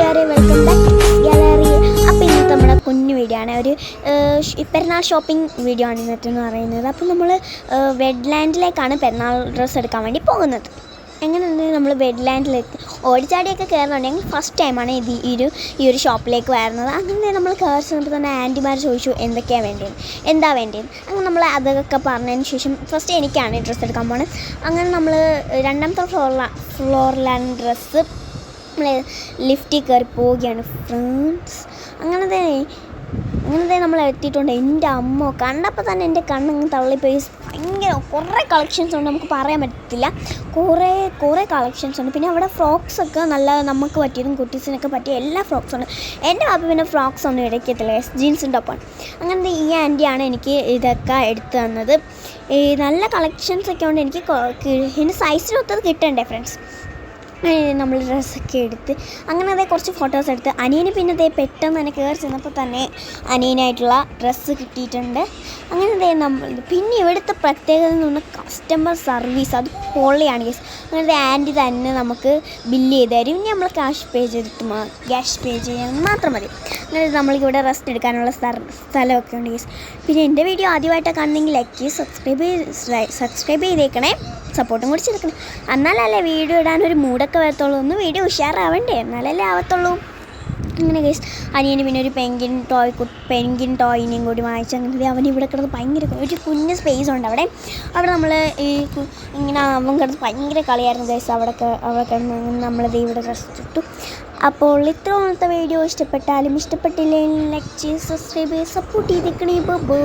കൂട്ടുകാരെ welcome back gallery അപ്പോൾ ഇന്നത്തെ നമ്മുടെ കുഞ്ഞു വീഡിയോ ആണ്. ഒരു പെരുന്നാൾ ഷോപ്പിംഗ് വീഡിയോ ആണ് ഇന്നത്തെ എന്ന് പറയുന്നത് അപ്പോൾ നമ്മൾ വെഡ്ലാൻഡിലേക്കാണ് പെരുന്നാൾ ഡ്രസ്സ് എടുക്കാൻ വേണ്ടി പോകുന്നത്. എങ്ങനെയാണ് നമ്മൾ വെഡ്ലാൻഡിലേക്ക് ഓടിച്ചാടിയൊക്കെ കയറുന്നുണ്ടെങ്കിൽ ഫസ്റ്റ് ടൈമാണ് ഇത് ഈ ഒരു ഈ ഒരു ഷോപ്പിലേക്ക് വരുന്നത്. അങ്ങനെ നമ്മൾ കയറി ചെന്നപ്പോൾ തന്നെ ആന്റിമാർ ചോദിച്ചു എന്തൊക്കെയാണ് വേണ്ടത്? എന്താ വേണ്ടത്? അങ്ങനെ നമ്മൾ അതൊക്കെ പറഞ്ഞതിന് ശേഷം ഫസ്റ്റ് എനിക്കാണ് ഡ്രസ്സ് എടുക്കാൻ പോകുന്നത് അങ്ങനെ നമ്മൾ രണ്ടാമത്തെ ഫ്ലോറിലാണ് ഫ്ലോറിലാണ് ഡ്രസ്സ് നമ്മൾ ലിഫ്റ്റിൽ കയറി പോവുകയാണ് ഫ്രണ്ട്സ് അങ്ങനത്തെ അങ്ങനത്തെ നമ്മൾ എത്തിയിട്ടുണ്ട്. എന്റെ അമ്മ കണ്ടപ്പോൾ തന്നെ എന്റെ കണ്ണങ്ങ് തള്ളിപ്പോയി. ഭയങ്കര കുറേ കളക്ഷൻസ് ഉണ്ട് നമുക്ക് പറയാൻ പറ്റത്തില്ല. കുറേ കുറേ കളക്ഷൻസ് ഉണ്ട്. പിന്നെ അവിടെ ഫ്രോക്സ് ഒക്കെ നല്ല നമുക്ക് പറ്റിയതും കുട്ടീസിനൊക്കെ പറ്റിയ എല്ലാ ഫ്രോക്സും ഉണ്ട്. എന്റെ പാപ്പ പിന്നെ ഫ്രോക്സ് ഒന്നും ഇടയ്ക്കത്തില്ല ജീൻസിന്റെ ഒപ്പം അങ്ങനത്തെ ഈ ആന്റിയാണ് എനിക്ക് ഇതൊക്കെ എടുത്തു തന്നത്. ഈ നല്ല കളക്ഷൻസ് ഒക്കെ ഉണ്ട്. എനിക്ക് ഇതിന് സൈസിനൊത്തത് കിട്ടണ്ടേ ഫ്രണ്ട്സ് നമ്മൾ ഡ്രസ്സൊക്കെ എടുത്ത് അങ്ങനെ അതേ കുറച്ച് ഫോട്ടോസ് എടുത്ത്. അനിയന് പിന്നെ അതേ പെട്ടെന്ന് തന്നെ കയറി ചെന്നപ്പോൾ തന്നെ അനിയനായിട്ടുള്ള ഡ്രസ്സ് കിട്ടിയിട്ടുണ്ട്. അങ്ങനെ അതേ നമ്മൾ പിന്നെ ഇവിടുത്തെ പ്രത്യേകത എന്ന് പറഞ്ഞാൽ കസ്റ്റമർ സർവീസ് അത് പൊള്ളിയാണ് ഗസ് അതേ ആന്റി തന്നെ നമുക്ക് ബില്ല് ചെയ്ത് തരും. ഇനി നമ്മൾ ക്യാഷ് പേ ചെയ്തിട്ട് ക്യാഷ് പേ ചെയ്യാൻ മാത്രം മതി. അങ്ങനെ നമ്മളിവിടെ റെസ്റ്റ് എടുക്കാനുള്ള സ്ഥല- സ്ഥലമൊക്കെ ഉണ്ട് ഗസ് പിന്നെ എന്റെ വീഡിയോ ആദ്യമായിട്ടാണ് കാണുന്നെങ്കിൽ ലൈക്ക് സബ്സ്ക്രൈബ് സബ്സ്ക്രൈബ് ചെയ്തേക്കണേ. സപ്പോർട്ടും കൂടി ചെയ്തേക്കണം എന്നാലല്ലേ വീഡിയോ ഇടാനൊരു മൂടൊക്കെ വരത്തുള്ളൂ. ഒന്ന് വീഡിയോ ഉഷാറാവണ്ടേ? എന്നാലല്ലേ ആവത്തുള്ളൂ. അങ്ങനെ കേസ് അനിയന് പിന്നെ ഒരു പെങ്കിൻ ടോയ് പെങ്കിൻ ടോയിനെയും കൂടി വാങ്ങിച്ചു അങ്ങനെ അവൻ ഇവിടെ കിടന്ന് ഭയങ്കര ഒരു കുഞ്ഞ് സ്പേസ് ഉണ്ട് അവിടെ. അവിടെ നമ്മൾ ഈ ഇങ്ങനെ അവൻ കിടന്ന് ഭയങ്കര കളിയായിരുന്നു കേസ് അവിടെ അവിടെ കിടന്ന് നമ്മൾ ഇവിടെ റെസ്റ്റ് ഇട്ടു. അപ്പോൾ ഇത്രത്തെ വീഡിയോ ഇഷ്ടപ്പെട്ടാലും ഇഷ്ടപ്പെട്ടില്ലെങ്കിൽ ലൈക്ക് ചെയ്ത് സബ്സ്ക്രൈബ് ചെയ്ത് സപ്പോർട്ട് ചെയ്തേക്കണേ. ബൈ